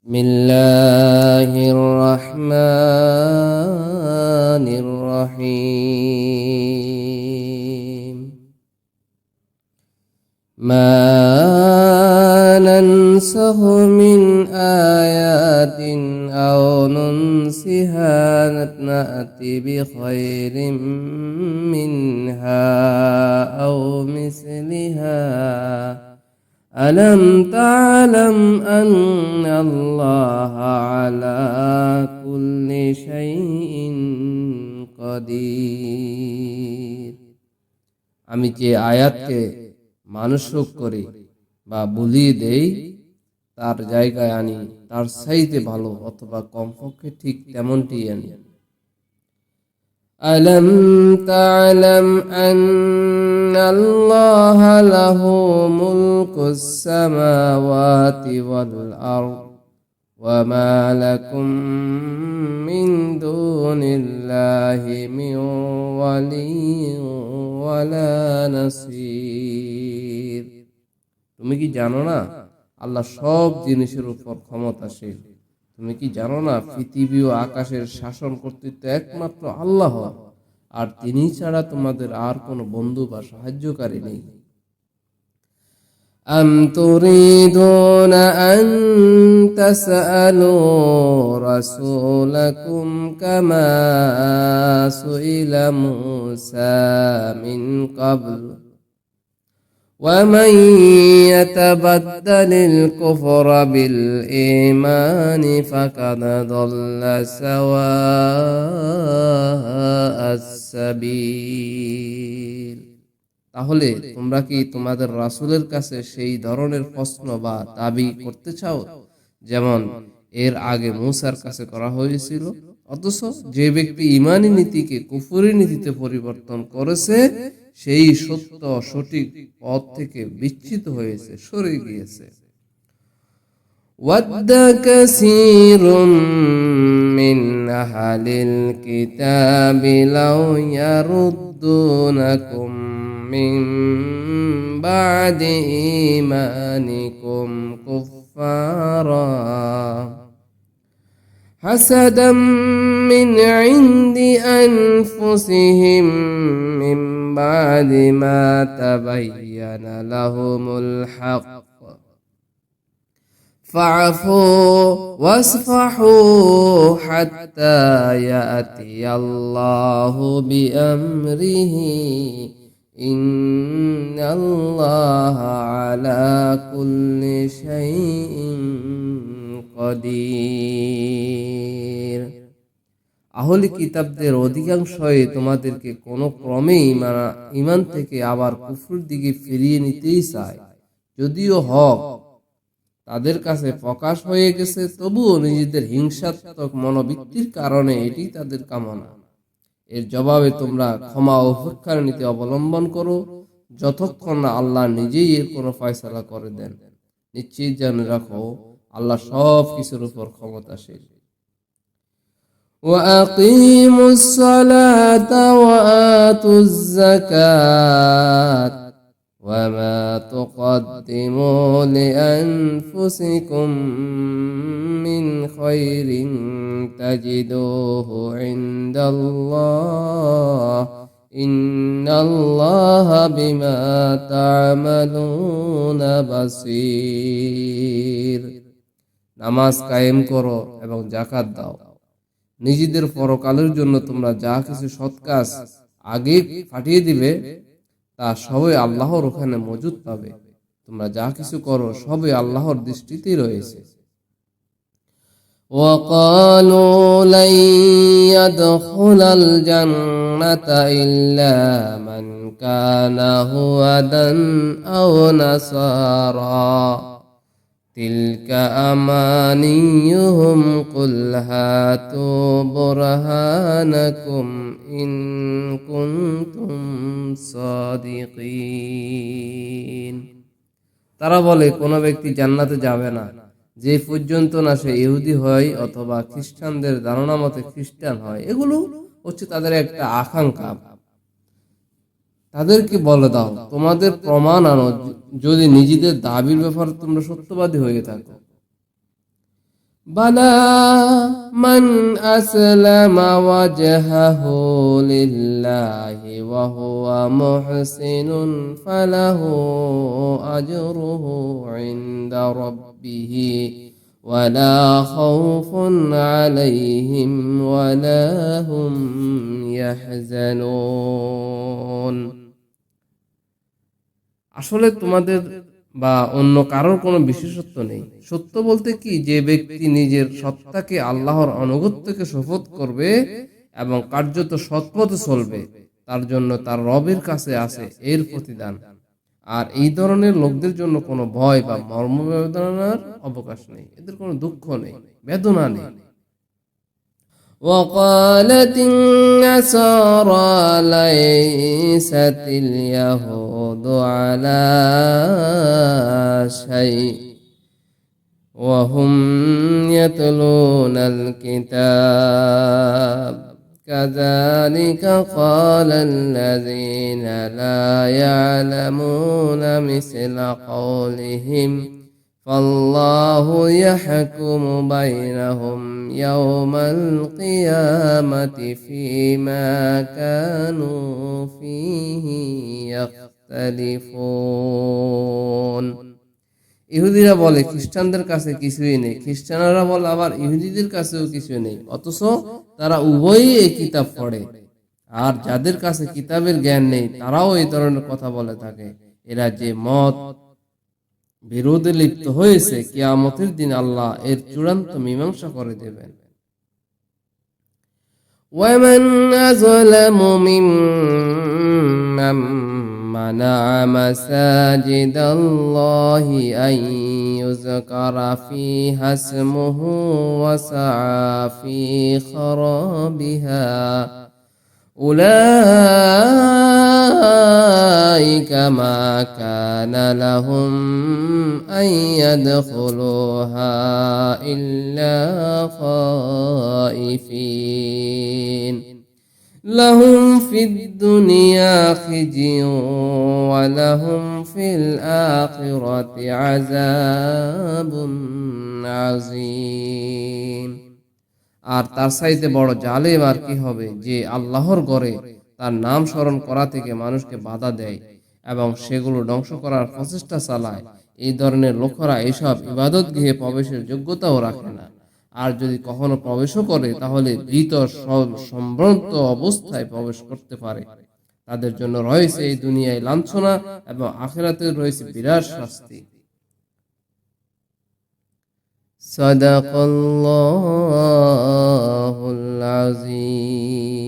بسم الله الرحمن الرحيم. ما ننسخ من آيات أو ننسها نأتي بخير منها أو مثلها. ألم تعلم أن الله على كل شيء قدير আমি যে আয়াতকে মানসক করি বা বলিয়ে দেই তার জায়গায় আনি তার চাইতে ভালো অথবা কমপক্ষে ঠিক তেমনটি আনি ألم تعلم أن الله له ملك السماوات والأرض وما لكم من دون الله من ولي ولا نصير তুমি কি জানো না আল্লাহ সব জিনিসের উপর ক্ষমতাশীল তুমি কি জানো না পৃথিবী ও আকাশের শাসন কর্তৃত্ব একমাত্র আল্লাহ আর তিনি ছাড়া তোমাদের আর কোনো বন্ধু বা সাহায্যকারী নেই أم تريدون أن تسألوا رسولكم كما سئل موسى من قبل ومن يتبدل الكفر بالإيمان فقد ضل سواء السبيل তাহলে তোমরা কি তোমাদের রাসূলের কাছে সেই ধরনের প্রশ্ন বা দাবি করতে চাও যেমন এর আগে মূসার কাছে করা হয়েছিল অথচ যে ব্যক্তি ইমানি নীতিকে কুফুরি নীতিতে পরিবর্তন করেছে সেই সত্য সঠিক পথ থেকে বিচ্ছিত হয়েছে সরে গিয়েছে ود كثير من أهل الكتاب لو يردونكم من بعد إيمانكم كفارا حسدا من عند أنفسهم من بعد ما تبين لهم الحق. فاعفوا واصفحوا حتى يأتي الله بأمره. إن الله على كل شيء قدير. আহলি কিতাবদের অধিকাংশই তোমাদেরকে কোনো ক্রমে ইমান- ইমান থেকে আবার কুফুর দিকে ফিরিয়ে নিতেই চায়। যদিও হক তাদের কাছে প্রকাশ হয়ে গেছে, তবুও নিজেদের হিংসাত্মক মনোবৃত্তির কারণে এটি তাদের কামনা। এর জবাবে তোমরা ক্ষমা ও উপেক্ষার নীতি অবলম্বন করো, যতক্ষণ না আল্লাহ নিজেই এর কোনো ফয়সালা করে দেন। নিশ্চিত জেনে রাখো, আল্লাহ সব কিছুর উপর ক্ষমতাশীল। وأقيموا الصلاة وآتوا الزكاة وما تقدموا لأنفسكم من خير تجدوه عند الله إن الله بما تعملون بصير নামাজ কায়েম করো এবং জাকাত দাও নিজেদের পরকালের জন্য তোমরা যা কিছু সৎ কাজ আগে পাঠিয়ে দিবে তা সবই আল্লাহর ওখানে মজুদ পাবে তোমরা যা কিছু করো সবই আল্লাহর দৃষ্টিতেই রয়েছে وقالوا لن يدخل الجنة إلا من كان هودا أو نصارى تلك أمانيهم قل هاتوا برهانكم إن كنتم صادقين তারা বলে কোনো ব্যক্তি জান্নাতে যাবে না যে পর্যন্ত না সে ইহুদি হয় অথবা খ্রিস্টানদের ধারণা মতে খ্রিস্টান হয় এগুলো হচ্ছে তাদের একটা আকাঙ্ক্ষা তাদেরকে বলে দাও, তোমাদের প্রমাণ আনো যদি নিজেদের দাবির ব্যাপারে তোমরা সত্যবাদী হয়ে থাকো। বালা ولا خوف عليهم ولا هم يحزنون আসলে তোমাদের বা অন্য কারোর কোনো বিশেষত্ব নেই সত্য বলতে কি যে ব্যক্তি নিজের সত্তাকে আল্লাহর অনুগত্যকে শপথ করবে এবং কার্যত সৎপথে চলবে তার জন্য তার রবের কাছে আছে এর প্রতিদান আর এই ধরনের লোকদের জন্য কোনো ভয় বা মর্ম বেদনার অবকাশ নেই এদের কোনো দুঃখ নেই বেদনা নেই وقالت النصارى ليست اليهود على شيء وهم يتلون الكتاب كذلك قال الذين لا يعلمون مثل قولهم فالله يحكم بينهم يوم القيامة فيما كانوا فيه يختلفون. ইহুদিরা বলে খ্রিস্টানদের কাছে কিছুই নেই খ্রিস্টানরা বলে আবার ইহুদিদের কাছেও কিছু নেই অথচ তারা উভয়ই এই কিতাব পড়ে আর যাদের কাছে কিতাবের জ্ঞান নেই তারাও এই ধরনের কথা বলে থাকে এরা যে মত বিরোধে লিপ্ত হয়েছে কিয়ামতের দিন আল্লাহ এর চূড়ান্ত মীমাংসা করে দেবেন ومن أظلم ممن منع مساجد الله أن يذكر فيها اسمه وسعى في خرابها. أولئك ما كان لهم أن يدخلوها إلا خائفين. لهم الدنيا خزي ولهم في الآخرة عذاب عظيم আর তার সাইতে বড় জালেম আর কি হবে যে আল্লাহর গড়ে তার নাম স্মরণ করা থেকে মানুষকে বাধা দেয় এবং সেগুলো ধ্বংস করার প্রচেষ্টা চালায় এই ধরনের লোকেরা এইসব ইবাদত গৃহে প্রবেশের যোগ্যতাও রাখে না আর যদি কখনো প্রবেশও করে তাহলে ভীত সম- সম্ভ্রান্ত অবস্থায় প্রবেশ করতে পারে তাদের জন্য রয়েছে এই দুনিয়ায় লাঞ্ছনা এবং আখেরাতে রয়েছে বিরাট শাস্তি صدق الله العظيم